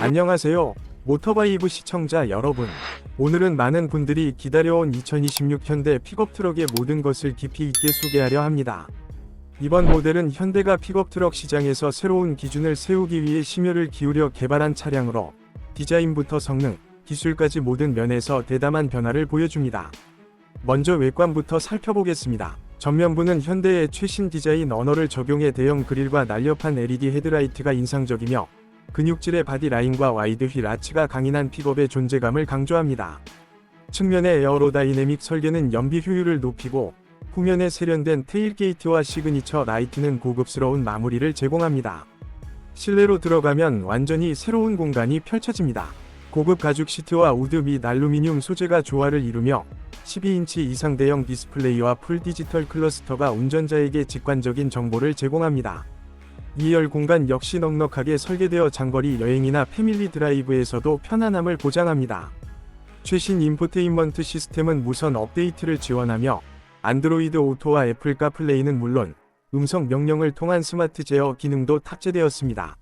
안녕하세요. 모터바이브 시청자 여러분. 오늘은 많은 분들이 기다려온 2026 현대 픽업 트럭의 모든 것을 깊이 있게 소개하려 합니다. 이번 모델은 현대가 픽업 트럭 시장에서 새로운 기준을 세우기 위해 심혈을 기울여 개발한 차량으로 디자인부터 성능, 기술까지 모든 면에서 대담한 변화를 보여줍니다. 먼저 외관부터 살펴보겠습니다. 전면부는 현대의 최신 디자인 언어를 적용해 대형 그릴과 날렵한 LED 헤드라이트가 인상적이며 근육질의 바디 라인과 와이드 휠 아치가 강인한 픽업의 존재감을 강조합니다. 측면의 에어로다이내믹 설계는 연비 효율을 높이고 후면에 세련된 테일게이트와 시그니처 라이트는 고급스러운 마무리를 제공합니다. 실내로 들어가면 완전히 새로운 공간이 펼쳐집니다. 고급 가죽 시트와 우드 및 알루미늄 소재가 조화를 이루며 12인치 이상 대형 디스플레이와 풀 디지털 클러스터가 운전자에게 직관적인 정보를 제공합니다. 2열 공간 역시 넉넉하게 설계되어 장거리 여행이나 패밀리 드라이브에서도 편안함을 보장합니다. 최신 인포테인먼트 시스템은 무선 업데이트를 지원하며 안드로이드 오토와 애플 카플레이는 물론 음성 명령을 통한 스마트 제어 기능도 탑재되었습니다.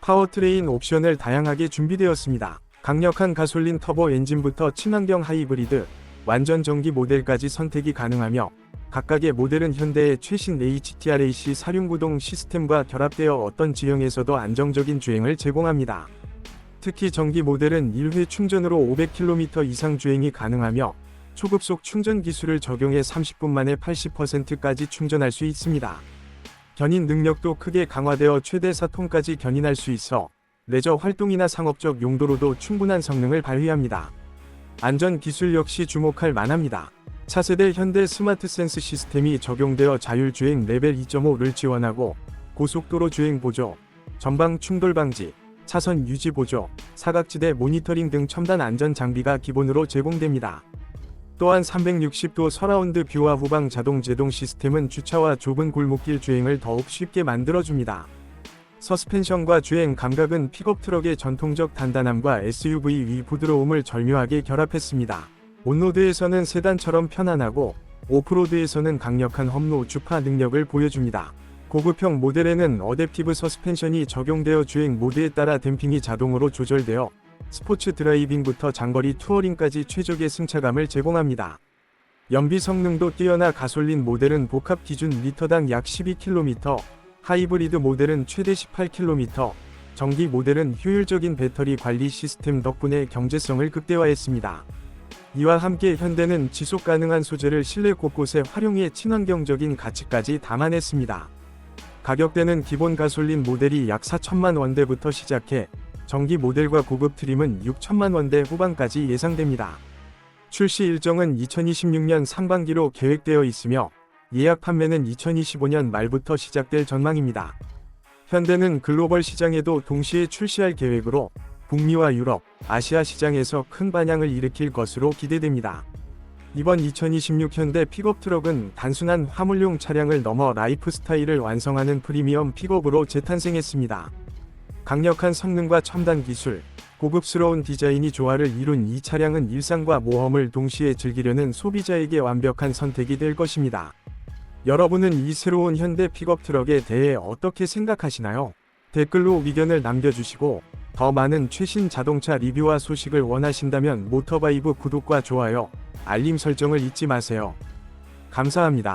파워트레인 옵션을 다양하게 준비되었습니다. 강력한 가솔린 터보 엔진부터 친환경 하이브리드, 완전 전기 모델까지 선택이 가능하며 각각의 모델은 현대의 최신 HTRAC 사륜구동 시스템과 결합되어 어떤 지형에서도 안정적인 주행을 제공합니다. 특히 전기 모델은 1회 충전으로 500km 이상 주행이 가능하며 초급속 충전 기술을 적용해 30분 만에 80%까지 충전할 수 있습니다. 견인 능력도 크게 강화되어 최대 4톤까지 견인할 수 있어 레저 활동이나 상업적 용도로도 충분한 성능을 발휘합니다. 안전 기술 역시 주목할 만합니다. 차세대 현대 스마트 센스 시스템이 적용되어 자율주행 레벨 2.5를 지원하고 고속도로 주행 보조, 전방 충돌 방지, 차선 유지 보조, 사각지대 모니터링 등 첨단 안전 장비가 기본으로 제공됩니다. 또한 360도 서라운드 뷰와 후방 자동 제동 시스템은 주차와 좁은 골목길 주행을 더욱 쉽게 만들어줍니다. 서스펜션과 주행 감각은 픽업 트럭의 전통적 단단함과 SUV 위 부드러움을 절묘하게 결합했습니다. 온로드에서는 세단처럼 편안하고 오프로드에서는 강력한 험로 주파 능력을 보여줍니다. 고급형 모델에는 어댑티브 서스펜션이 적용되어 주행 모드에 따라 댐핑이 자동으로 조절되어 스포츠 드라이빙부터 장거리 투어링까지 최적의 승차감을 제공합니다. 연비 성능도 뛰어나 가솔린 모델은 복합 기준 리터당 약 12km, 하이브리드 모델은 최대 18km, 전기 모델은 효율적인 배터리 관리 시스템 덕분에 경제성을 극대화했습니다. 이와 함께 현대는 지속 가능한 소재를 실내 곳곳에 활용해 친환경적인 가치까지 담아냈습니다. 가격대는 기본 가솔린 모델이 약 4천만 원대부터 시작해 전기 모델과 고급 트림은 6천만 원대 후반까지 예상됩니다. 출시 일정은 2026년 상반기로 계획되어 있으며 예약 판매는 2025년 말부터 시작될 전망입니다. 현대는 글로벌 시장에도 동시에 출시할 계획으로 북미와 유럽, 아시아 시장에서 큰 반향을 일으킬 것으로 기대됩니다. 이번 2026 현대 픽업 트럭은 단순한 화물용 차량을 넘어 라이프 스타일을 완성하는 프리미엄 픽업으로 재탄생했습니다. 강력한 성능과 첨단 기술, 고급스러운 디자인이 조화를 이룬 이 차량은 일상과 모험을 동시에 즐기려는 소비자에게 완벽한 선택이 될 것입니다. 여러분은 이 새로운 현대 픽업 트럭에 대해 어떻게 생각하시나요? 댓글로 의견을 남겨주시고 더 많은 최신 자동차 리뷰와 소식을 원하신다면 모터바이브 구독과 좋아요, 알림 설정을 잊지 마세요. 감사합니다.